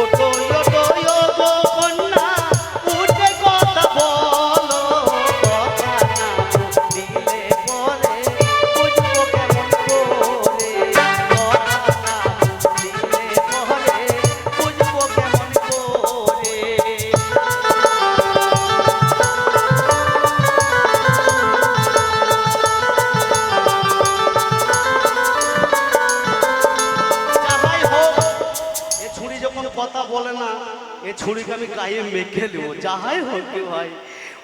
ছোট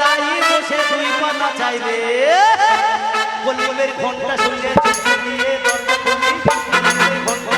নাই দেশে তুই পাতা চাইলে। বলবলের ঘণ্টা শুনলে দিয়ে ঘণ্টা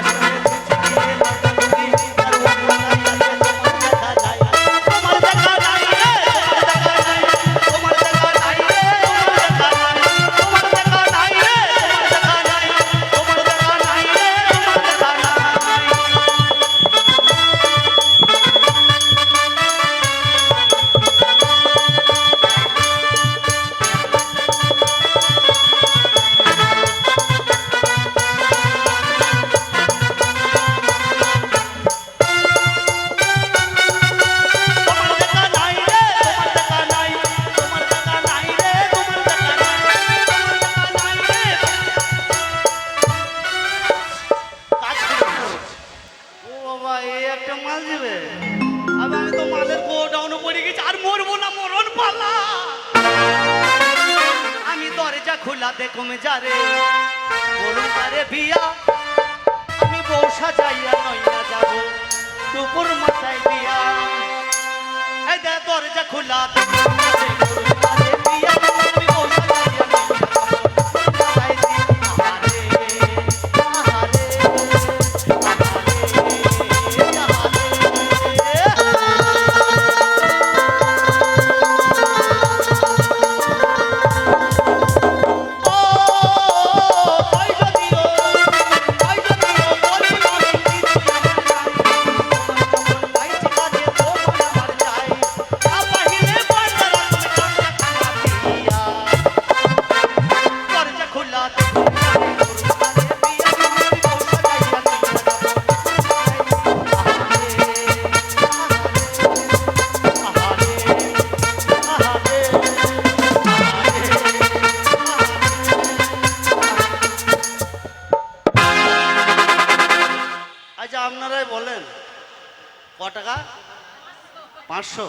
পাঁচশো?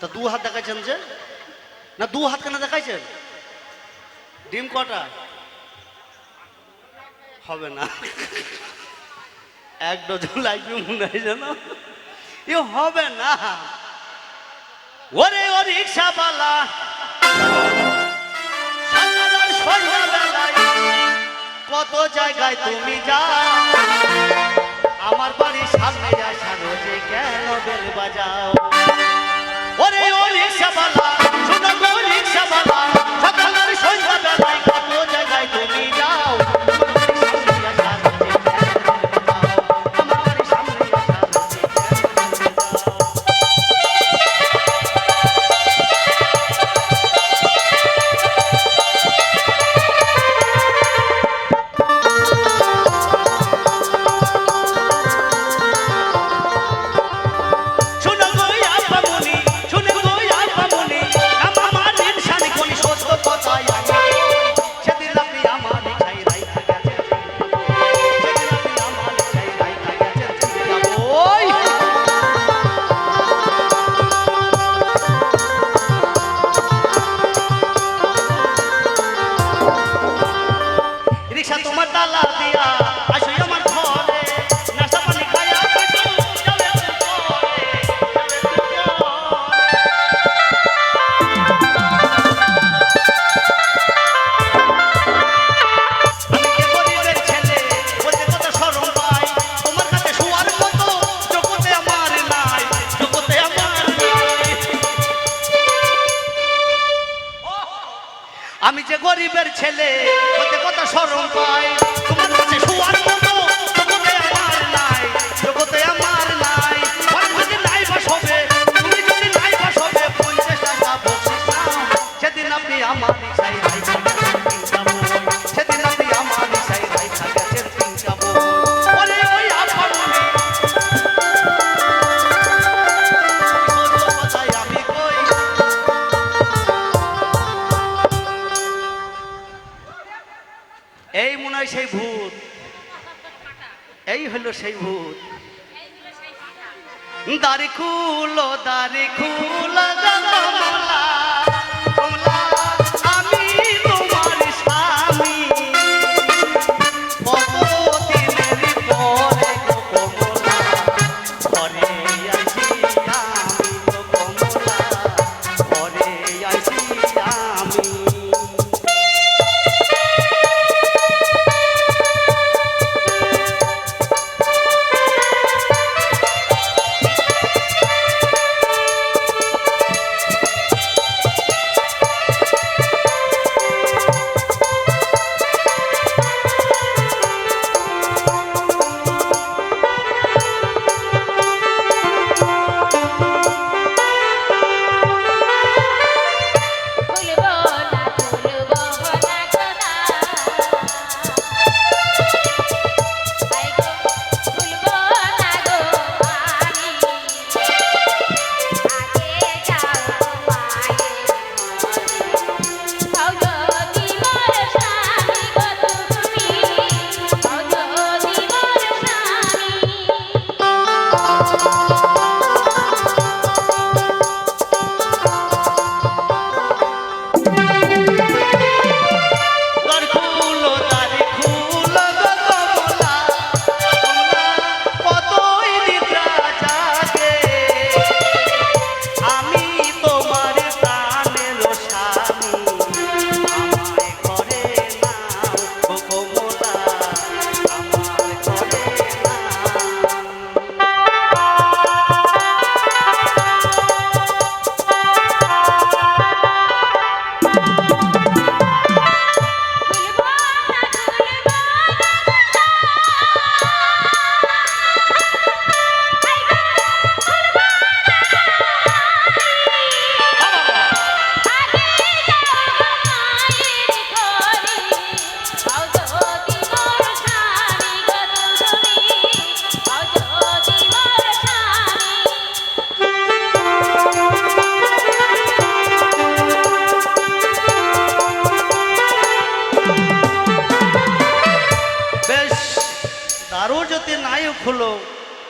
তা দু হাত দেখাইছেন যে? না, দু হাত কেন দেখাইছেন? ডিম কটা? হবে না। এক ডজন লাগবে মনে হয় যেন। এ হবে না। ওরে, ও রিক্সাওয়ালা। কত জায়গায় তুমি যা আমার বাড়ি সামনে যায় রোজে কেন বেল বাজাও? ওরে ও রিক্সাওয়ালা শোনো গো রিক্সাওয়ালা সকালের সন্ধ্যাবেলায় কত জায়গায় তুমি যাও। সেই ভূত। এই হলো সেই ভূত। দাড়ি খুলো দাড়ি খুলো গো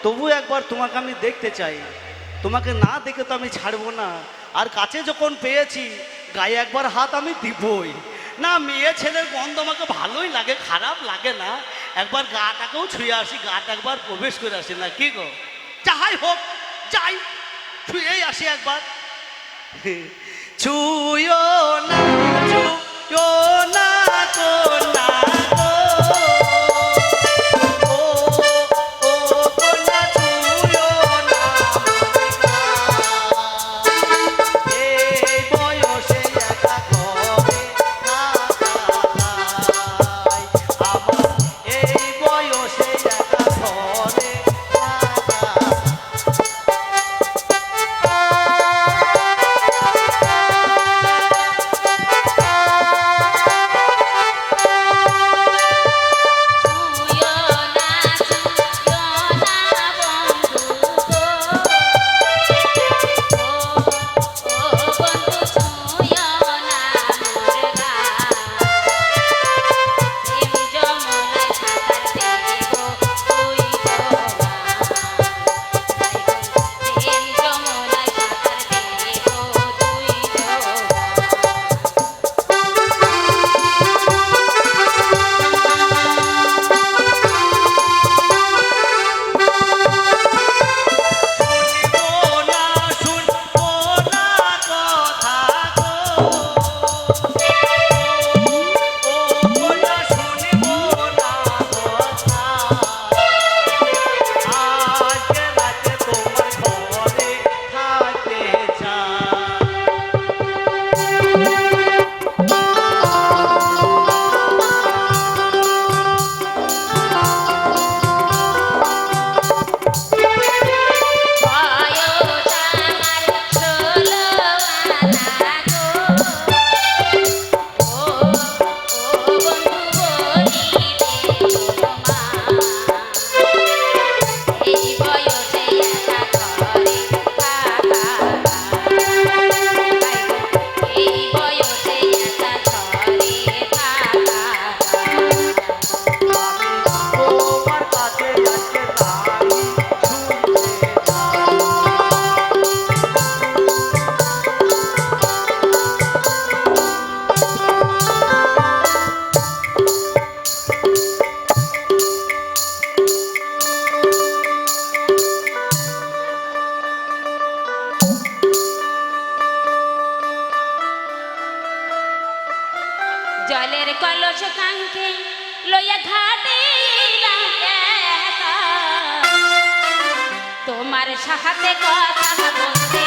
তবু একবার তোমাকে আমি দেখতে চাই। তোমাকে না দেখে তো আমি ছাড়বো না। আর কাছে যখন পেয়েছি, গায়ে একবার হাত আমি দিবই। না, মেয়ে ছেলের গন্ধ আমাকে ভালোই লাগে, খারাপ লাগে না। একবার গাটাকেও ছুঁয়ে আসি, গাটা একবার প্রবেশ করে আসি না, কি গো? যাহাই হোক, যাই, ছুঁয়েই আসি একবার। ছুঁয়ো না, ছুঁয়ো দিলাম একা। তোমার সাথে কথা বলতে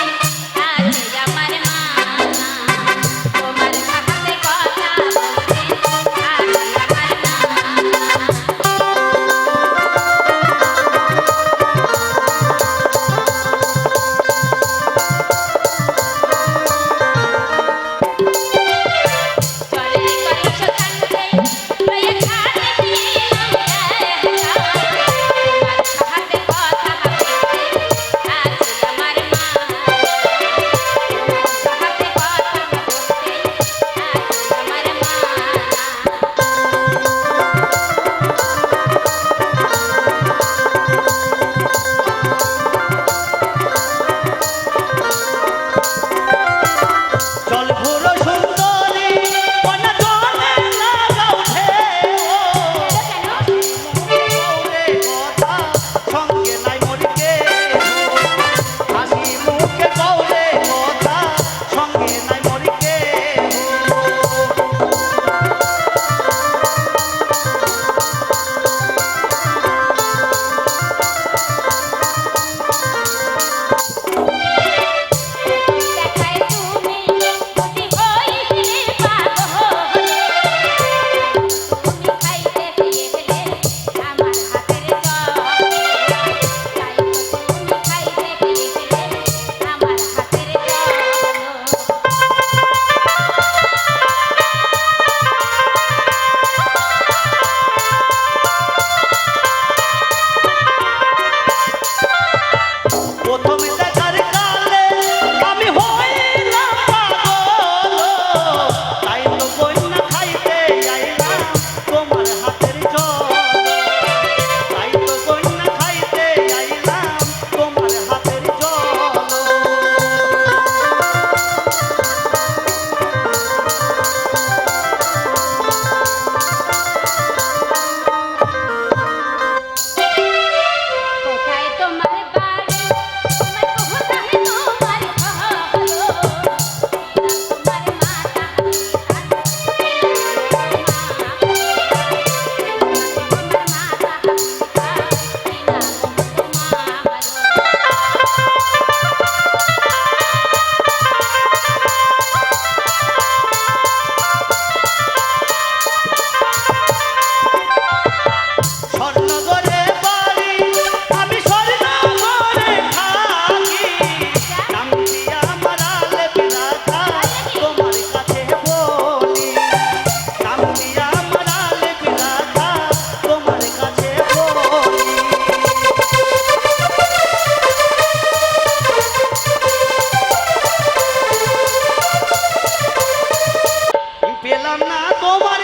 পেলাম না তোমার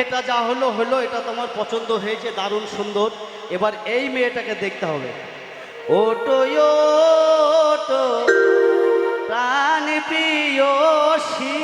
এটা যা হলো হলো, এটা তোমার পছন্দ হয়েছে, দারুণ সুন্দর। এবার এই মেয়েটাকে দেখতে হবে। ওটো ওটো প্রাণ প্রিয়সী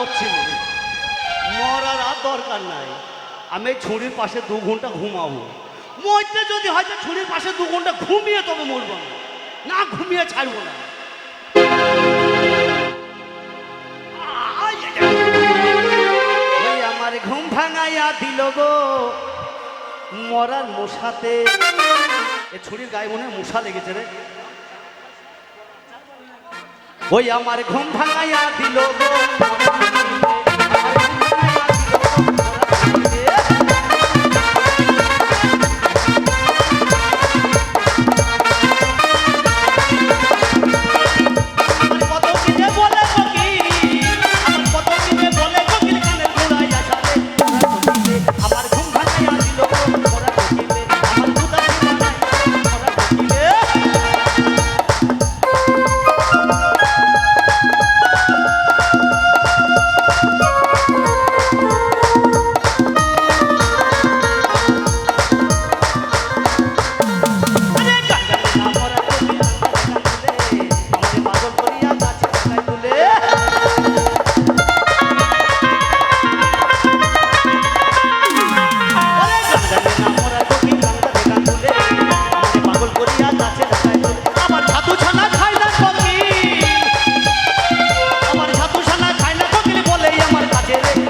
মরছি মরার আর দরকার নাই। আমি ছুরির পাশে দু ঘণ্টা ঘুমাবো। মরতে যদি হয়তো ছুরির পাশে দু ঘণ্টা ঘুমিয়ে তবে মরবো না। ঘুমিয়ে ছাড়বো না। আমার ঘুম ভাঙাইয়া দিল গো। মরার মশাতে। এ ছুরির গায়ে মনে মশা লেগেছে রে। ওই আমার ঘুম ভাঙাইয়া দিল গো।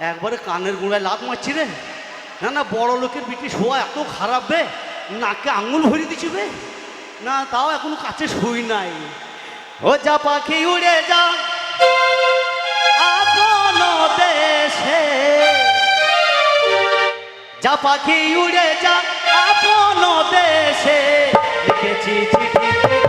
একবারে কানের গুঁড়ায় লাত মারছি রে। না না, বড় লোকের বিটি শোয়া এত খারাপ বে। নাকে আঙুল ভরে দিছি বে। না, তাও এখনও কাছে শুই নাই। ও যা পাখি উড়ে যা। দেশে। যা পাখি উড়ে যা। আপন দেশে। লিখেছি চিঠিতে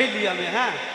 নি আমি হ্যাঁ।